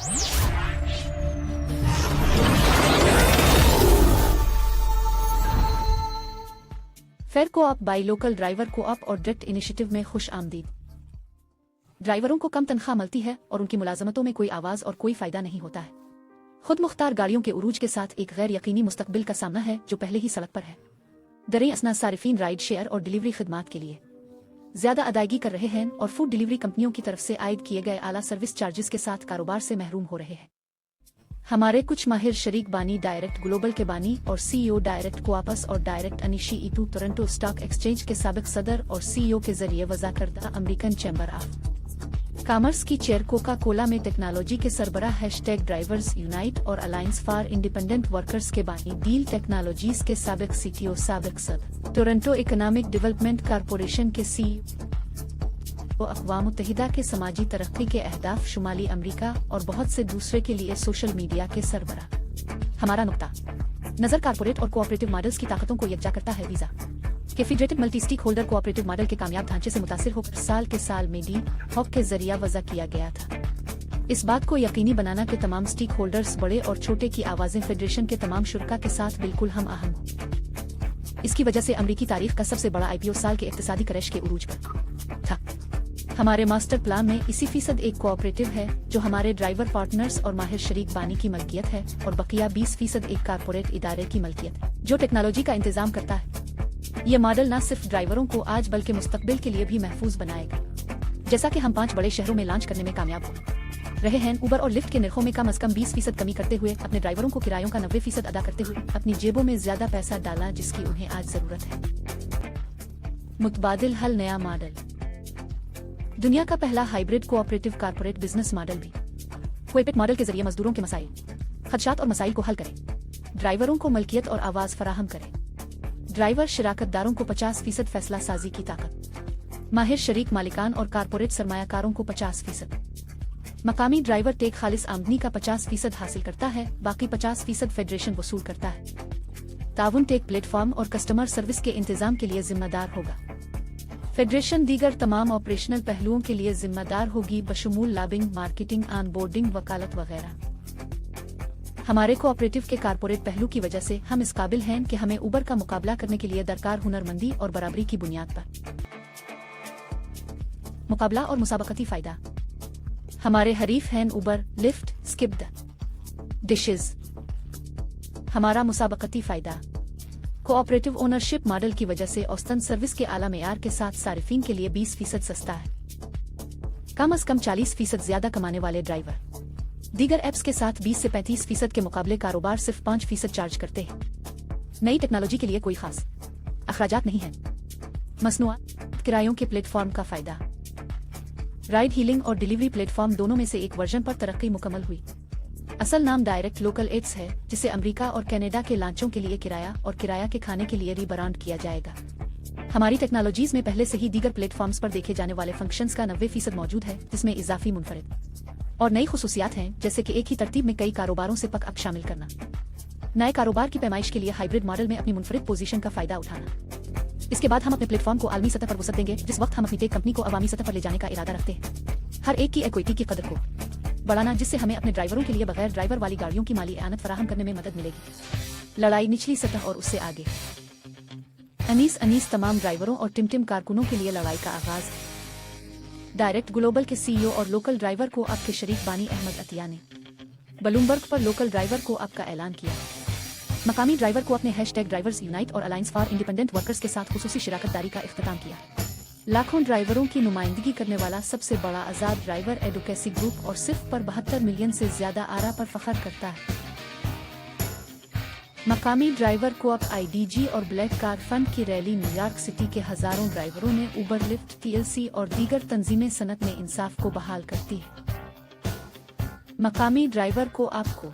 Fare co-op by local driver co-op और direct initiative में खुश आमदीद। ड्राइवरों को कम तनख्वाह मिलती है और उनकी मुलाजमतों में कोई आवाज़ और कोई फ़ायदा नहीं होता है। खुद मुख्तार गाड़ियों के उरूज के साथ एक गैर यकीनी मुस्तकबिल का सामना है जो पहले ही सड़क पर है। दरें असना सारिफिन राइड शेयर और डिलीवरी खदमात के लिए। ज़्यादा अदायगी कर रहे हैं और फ़ूड डिलीवरी कंपनियों की तरफ़ से आयद किए गए आला सर्विस चार्जेस के साथ कारोबार से महरूम हो रहे हैं। हमारे कुछ माहिर शरीक बानी डायरेक्ट ग्लोबल के बानी और सीईओ डायरेक्ट कोआपस और डायरेक्ट अनिशी इतू टोरंटो स्टॉक एक्सचेंज के सबक सदर और सीईओ के ज़रिए वजह करदा अमरीकन चैम्बर ऑफ़ कॉमर्स की चेयर कोका कोला में टेक्नोलॉजी के सरबरा हैशटैग ड्राइवर्स यूनाइट और अलायंस फॉर इंडिपेंडेंट वर्कर्स के बानी डील टेक्नोलॉजीज़ के सबक सीटीओ सबक सद। टोरंटो इकोनॉमिक डेवलपमेंट कारपोरेशन के सी अकवा मुतहिदा के समाजी तरक्की के अहदाफ शुमाली अमरीका और बहुत से दूसरे के लिए सोशल मीडिया के सरबरा। हमारा नुकता। नज़र कारपोरेट और कोऑपरेटिव मॉडल्स की ताकतों को यकजा करता है वीज़ा। के federated multi stakeholder cooperative model के कामयाब ढांचे से मुतासर होकर साल के साल में डी हॉक के ज़रिया वजह किया गया था। इस बात को यकीनी बनाना कि तमाम स्टेक होल्डर्स बड़े और छोटे की आवाज़ें फेडरेशन के तमाम शुरा के साथ बिल्कुल हम अहम इसकी वजह से अमरीकी तारीख का सबसे बड़ा आईपीओ साल के इकतसादी क्रैश के उरूज पर था। हमारे मास्टर प्लान में इसी फ़ीसद एक कोऑपरेटिव है, जो हमारे ड्राइवर पार्टनर्स और माहिर शरीक बानी की मलकियत है और बकिया 20 फ़ीसद एक कारपोरेट इदारे की मलकियत जो टेक्नोलॉजी का इंतज़ाम करता है। ये मॉडल न सिर्फ़ ड्राइवरों को आज बल्कि मुस्तकबिल के लिए भी महफूज बनाएगा। जैसा कि हम पाँच बड़े शहरों में लॉन्च करने में कामयाब हो रहे हैं उबर और लिफ्ट के निर्खों में कम अज कम 20 फ़ीसद कमी करते हुए अपने ड्राइवरों को किरायों का नब्बे फ़ीसद अदा करते हुए अपनी जेबों में ज़्यादा पैसा डाला जिसकी उन्हें आज ज़रूरत है। मुतबादिल हल नया मॉडल। दुनिया का पहला hybrid cooperative corporate business model भी। क्वेपेट मॉडल के ज़रिए मजदूरों के मसाइल, खदशात और मसाइल को हल करें। ड्राइवरों को मलकियत और आवाज़ फराहम करें। ड्राइवर शराकतदारों को 50 फ़ीसद फैसला साजी की ताकत। माहिर शरीक मालिकान और कारपोरेट सरमायाकारों को 50 फ़ीसद। मकामी ड्राइवर टेक खालिस आमदनी का 50 फ़ीसद हासिल करता है, बाकी 50 फ़ीसद फेडरेशन वसूल करता है। ताउन टेक प्लेटफॉर्म और कस्टमर सर्विस के इंतज़ाम के लिए जिम्मेदार होगा। फेडरेशन दीगर तमाम ऑपरेशनल पहलुओं के लिए जिम्मेदार होगी बशमूल लाबिंग, मार्केटिंग ऑन बोर्डिंग वकालत वगैरह। हमारे कोऑपरेटिव के कारपोरेट पहलू की वजह से हम इस काबिल हैं कि हमें उबर का मुकाबला करने के लिए दरकार हुनरमंदी और बराबरी की बुनियाद पर। मुकाबला और मुसाबकती फ़ायदा। हमारे हरीफ हैं उबर लिफ्ट स्किप डिशेज हमारा मुसाबकती फ़ायदा। कोऑपरेटिव ओनरशिप मॉडल की वजह से औस्तन सर्विस के आला मैार के साथ सार्फिन के लिए 20 फ़ीसद सस्ता है। कम अज कम 40 फ़ीसद ज़्यादा कमाने वाले ड्राइवर दीगर एप्स के साथ 20 से 35 फ़ीसद के मुकाबले कारोबार सिर्फ़ 5 फ़ीसद चार्ज करते हैं। नई टेक्नोलॉजी के लिए कोई खास अखराज नहीं है। मसनुआ किरायों के प्लेटफॉर्म का फ़ायदा। राइड हीलिंग और डिलीवरी प्लेटफॉर्म दोनों में से एक वर्जन पर तरक्की मुकम्मल हुई। असल नाम डायरेक्ट लोकल एड्स है, जिसे अमेरिका और कनाडा के लांचों के लिए किराया और किराया के खाने के लिए रीब्रांड किया जाएगा। हमारी टेक्नोलॉजीज़ में पहले से ही दीगर प्लेटफॉर्म्स पर देखे जाने वाले फ़ंक्शंस का नब्बे फ़ीसद मौजूद है, जिसमें इजाफी मुनफरद। और नई खसूसियात हैं, जैसे कि एक ही तरतीब में कई कारोबारों से पक अप शामिल करना। नए कारोबार की पैमाइश के लिए हाइब्रिड मॉडल में अपनी मुनफरद पोजीशन का फ़ायदा उठाना। इसके बाद हम अपने प्लेटफॉर्म को आलमी सतह पर वसत देंगे, जिस वक्त हम अपनी टेक कंपनी को अवामी सतह पर ले जाने का इरादा रखते हैं। हर एक की इक्विटी की कदर को बढ़ाना, जिससे हमें अपने ड्राइवरों के लिए बगैर ड्राइवर वाली गाड़ियों की माली आनत फराहम करने में मदद मिलेगी। लड़ाई निचली सतह और उससे आगे। अनीस अनीस तमाम ड्राइवरों और टिमटिम कारकुनों के लिए लड़ाई का आगाज़। है डायरेक्ट ग्लोबल के सीईओ और लोकल ड्राइवर को आपके शरीक बानी अहमद अतिया ने। बलूमबर्ग पर लोकल ड्राइवर को आपका ऐलान किया। मकामी ड्राइवर को अपने हैश ड्राइवर्स यूनाइट और अलायंस फॉर इंडिपेंडेंट वर्कर्स के साथ खसूसी शिराकतदारी का अख्ताम किया। लाखों ड्राइवरों की नुमाइंदगी करने वाला सबसे बड़ा आज़ाद ड्राइवर एडोकेसी ग्रुप और सिर्फ़ पर बहत्तर मिलियन से ज़्यादा आरा पर फखर करता है। मकामी ड्राइवर को अब आईडीजी और ब्लैक कार फंड की रैली न्यूयॉर्क सिटी के हज़ारों ड्राइवरों ने उबर लिफ्ट टीएलसी और दीगर तंजीमें सनत में इंसाफ को बहाल करती है मकामी ड्राइवर को आपको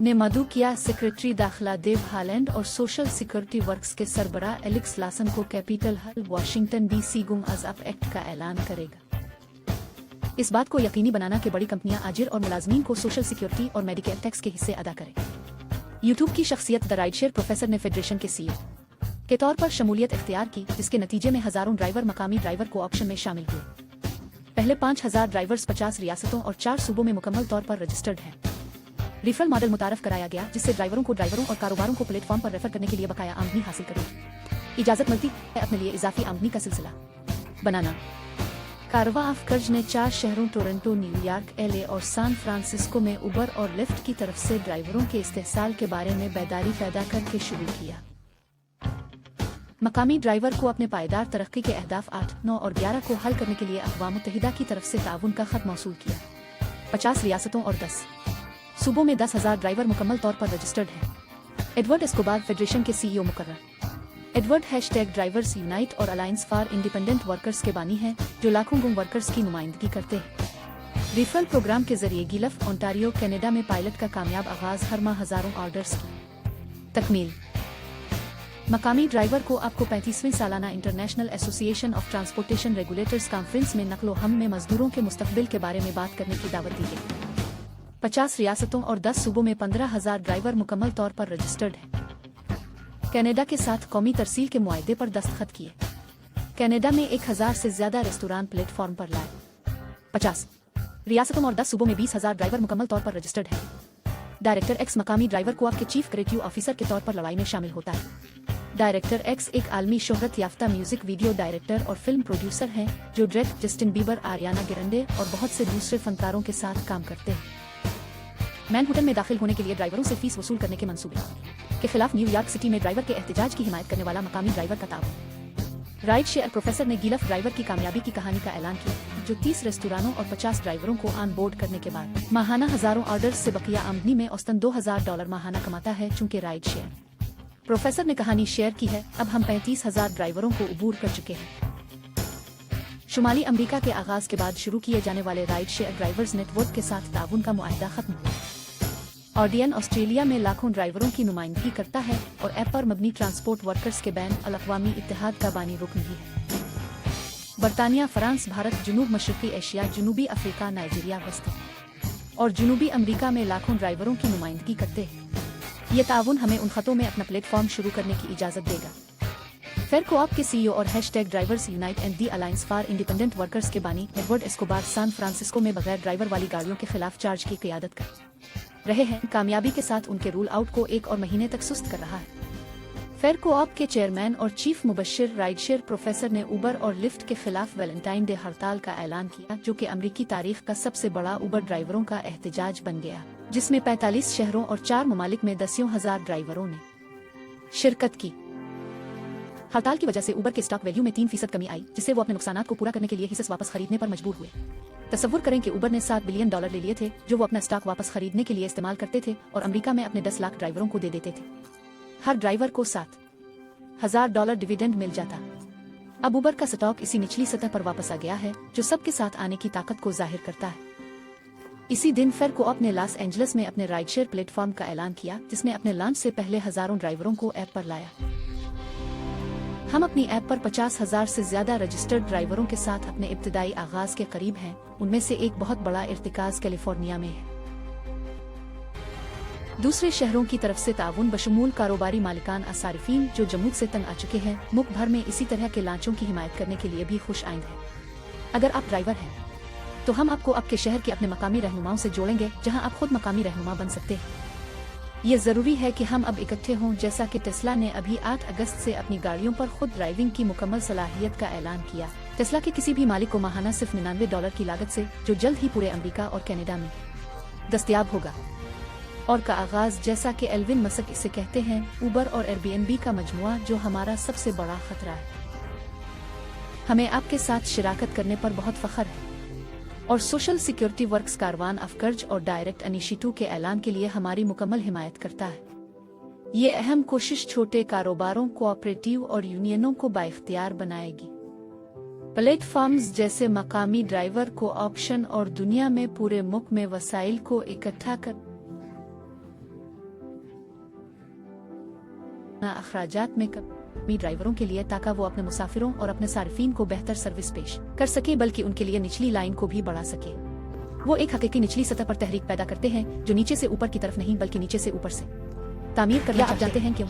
ने मधु किया सेक्रेटरी दाखिला देव हालैंड और सोशल सिक्योरिटी वर्क्स के सरबरा एलिक्स लासन को कैपिटल हल, वाशिंगटन डीसी गुम अजअफ एक्ट का ऐलान करेगा। इस बात को यकीनी बनाना कि बड़ी कंपनियाँ आजिर और मुलाजमीन को सोशल सिक्योरिटी और मेडिकल टैक्स के हिस्से अदा करें। यूट्यूब की शख्सियत द राइडशेयर प्रोफेसर ने फेडरेशन के सीईओ के तौर पर शमूलियत इख्तियार की, जिसके नतीजे में हज़ारों ड्राइवर मकामी ड्राइवर को ऑप्शन में शामिल हुए। पहले पाँच हज़ार ड्राइवर्स पचास रियासतों और चार सूबों में मुकम्मल तौर पर रजिस्टर्ड हैं। रिफरल मॉडल मुतारफ कराया गया, जिससे ड्राइवरों को ड्राइवरों और कारोबारों को प्लेटफॉर्म पर रेफर करने के लिए बकाया आमदनी हासिल करेगी इजाज़त मिलती है अपने लिए इजाफी आमदनी का सिलसिला। बनाना। कारवा अफकर्ज ने चार शहरों टोरंटो न्यूयॉर्क एलए और सैन फ्रांसिस्को में उबर और लिफ्ट की तरफ़ से ड्राइवरों के इस्तेसाल के बारे में बेदारी पैदा करके शुरू किया। मकामी ड्राइवर को अपने पायदार तरक्की के अहदाफ आठ, नौ और ग्यारह को हल करने के लिए अकवा मुतहदा की तरफ़ से ताउन का खत मौसू किया। पचास रियासतों और दस। सूबों में दस हज़ार ड्राइवर मुकम्मल तौर पर रजिस्टर्ड हैं। एडवर्ड एस्कोबार फेडरेशन के सीईओ मुकर्र एडवर्ड हैशटैग ड्राइवर्स यूनाइट और अलायंस फॉर इंडिपेंडेंट वर्कर्स के बानी हैं, जो लाखों गुम वर्कर्स की नुमाइंदगी करते हैं। रिफरल प्रोग्राम के ज़रिए गिलफ ओंटारियो कनाडा में पायलट का कामयाब आगाज़ हर माह हज़ारों ऑर्डर्स की। तकमील। मकामी ड्राइवर को आपको पैंतीसवीं सालाना international association of transportation regulators conference में नकलो हम में मजदूरों के मुस्तबिल के बारे में बात करने की दावत दी गई पचास रियासतों और दस सूबों में पंद्रह हज़ार ड्राइवर मुकम्मल तौर पर रजिस्टर्ड हैं। कनाडा के साथ कौमी तरसील के मुआदे पर दस्तखत किए। कनाडा में एक हज़ार से ज़्यादा रेस्टोरान प्लेटफॉर्म पर लाए। पचास। रियासतों और दस सूबों में बीस हज़ार ड्राइवर मुकम्मल तौर पर रजिस्टर्ड हैं। डायरेक्टर एक्स मकामी ड्राइवर को आपके चीफ क्रिएटिव ऑफिसर के तौर पर लड़ाई में शामिल होता है। डायरेक्टर एक्स एक आलमी शोहरत याफ्ता म्यूज़िक वीडियो डायरेक्टर और फ़िल्म प्रोड्यूसर हैं, जो Drake Justin Bieber, Ariana Grande और बहुत से दूसरे फनकारों के साथ काम करते हैं। मैनहुटन में दाखिल होने के लिए ड्राइवरों से फ़ीस वसूल करने के मंसूबे। के खिलाफ न्यूयॉर्क सिटी में ड्राइवर के एहतजाज की हिमायत करने वाला मकामी ड्राइवर का ताब। राइड शेयर प्रोफेसर ने गिलफ ड्राइवर की कामयाबी की कहानी का ऐलान किया, जो 30 रेस्टोरानों और 50 ड्राइवरों को ऑन बोर्ड करने के बाद माहाना हज़ारों ऑर्डर से बकिया आमदनी में औसतन 2000 डॉलर माहाना कमाता है चूँकि राइड शेयर प्रोफेसर ने कहानी शेयर की है, अब हम पैंतीस हज़ार ड्राइवरों को अबूर कर चुके हैं। शुमाली अमेरिका के आगाज़ के बाद शुरू किए जाने वाले राइड शेयर ड्राइवर्स नेटवर्क के साथ ताउन का मुआहदा खत्म। ऑडियन ऑस्ट्रेलिया में लाखों ड्राइवरों की नुमाइंदगी करता है और ऐप पर मबनी ट्रांसपोर्ट वर्कर्स के बैन अवी इतिहाद का बानी रुकन भी है। बरतानिया, फ्रांस, भारत, जुनूब मशरकी एशिया, जुनूबी अफ्रीका, नाइजीरिया वस्त और जुनूबी अमरीका में लाखों ड्राइवरों की नुमाइंदगी करते हैं। ये ताउन हमें उन खतों में अपना प्लेटफॉर्म शुरू करने की इजाज़त देगा। फेर को के सीईओ और hashtag drivers unite and the alliance for independent workers के बानी, एडवर्ड एस्कोबार, सैन फ्रांसिस्को में बगैर ड्राइवर वाली गाड़ियों के खिलाफ चार्ज की क्यादत कर। रहे हैं, कामयाबी के साथ उनके रूल आउट को एक और महीने तक सुस्त कर रहा है। फेर कोऑप के चेयरमैन और चीफ मुबशिर राइडशेयर प्रोफेसर ने उबर और लिफ्ट के खिलाफ वैलेंटाइन डे हड़ताल का ऐलान किया, जो कि अमरीकी तारीख का सबसे बड़ा उबर ड्राइवरों का एहतजाज बन गया, जिसमें 45 शहरों और चार ममालिक में दसियों हज़ार ड्राइवरों ने शिरकत की। हड़ताल की वजह से उबर के स्टॉक वैल्यू में तीन फ़ीसद कमी आई, जिससे वो अपने नुकसान को पूरा करने के लिए हिस्से वापस खरीदने पर मजबूर हुए। तस्वुर करें कि उबर ने सात बिलियन डॉलर ले लिए थे, जो वो अपना स्टॉक वापस खरीदने के लिए इस्तेमाल करते थे और अमेरिका में अपने दस लाख ड्राइवरों को दे देते थे। हर ड्राइवर को सात हज़ार डॉलर डिविडेंड मिल जाता। अब उबर का स्टॉक इसी निचली सतह पर वापस आ गया है, जो सबके साथ आने की ताकत को ज़ाहिर करता है। इसी दिन फेर को अपने लॉस एंजल्स में अपने राइड शेयर प्लेटफॉर्म का ऐलान किया, जिसने अपने लॉन्च से पहले हज़ारों ड्राइवरों को ऐप पर लाया। हम अपनी ऐप पर पचास हज़ार ऐसी ज़्यादा रजिस्टर्ड ड्राइवरों के साथ अपने इब्तदाई आगाज़ के करीब हैं। उनमें से एक बहुत बड़ा इर्तिकाज कैलिफ़ोर्निया में है। दूसरे शहरों की तरफ़ से ताउन बशमूल कारोबारी मालिकान असारफीन, जो जम्मू से तंग आ चुके हैं, मुख भर में इसी तरह के लांचों की हिमायत करने के लिए भी खुश आइंद है। अगर आप ड्राइवर हैं तो हम आपको आपके शहर के अपने मकामी रहनुमाओं से जोड़ेंगे, जहाँ आप खुद मकामी रहनुमा बन सकते हैं। ये ज़रूरी है कि हम अब इकट्ठे हों, जैसा कि टेस्ला ने अभी 8 अगस्त से अपनी गाड़ियों पर खुद ड्राइविंग की मुकम्मल सलाहियत का ऐलान किया। टेस्ला के किसी भी मालिक को माहाना सिर्फ़ निन्यानवे डॉलर की लागत से, जो जल्द ही पूरे अमेरिका और कनाडा में दस्तियाब होगा। और का आगाज़, जैसा कि एल्विन मसक इसे कहते हैं उबर और एयरबीएनबी का मजमुआ, जो हमारा सबसे बड़ा खतरा है। हमें आपके साथ शिराकत करने पर बहुत फख्र है। और सोशल सिक्योरिटी वर्क्स कारवान अफकर्ज और डायरेक्ट अनिशिटू के ऐलान के लिए हमारी मुकम्मल हिमायत करता है। ये अहम कोशिश छोटे कारोबारों कोऑपरेटिव और यूनियनों को बाख्तियार बनाएगी। प्लेटफॉर्म्स जैसे मकामी ड्राइवर को ऑप्शन और दुनिया में पूरे मुख में वसाइल को इकट्ठा कर अखराजात में कर मी ड्राइवरों के लिए ताकि वो अपने मुसाफिरों और अपने सार्फिन को बेहतर सर्विस पेश कर सके, बल्कि उनके लिए निचली लाइन को भी बढ़ा सके। वो एक हकीकी निचली सतह पर तहरीक पैदा करते हैं, जो नीचे से ऊपर की तरफ़ नहीं, बल्कि नीचे से ऊपर से। तामीर कर आप जानते हैं क्यों?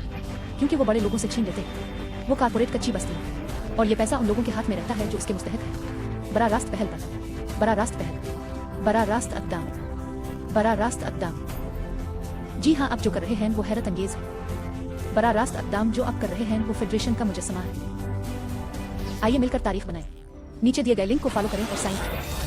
क्योंकि वो बड़े लोगों से छीन लेते हैं। वो कारपोरेट कच्ची बस्ती है। और ये पैसा उन लोगों के हाथ में रहता है, जो उसके मुस्तहक है। बरा रास्त पहल पर, बरा रास्त पहल, बरा रास्त अकदाम, बरा रास्त अकदाम। जी हाँ आप जो कर रहे हैं, वो हैरत अंगेज है। बरा रास्त अकदाम जो आप कर रहे हैं, वो फेडरेशन का मुजस्मा है। आइए मिलकर तारीख बनाएँ। नीचे दिए गए लिंक को फॉलो करें और साइन करें।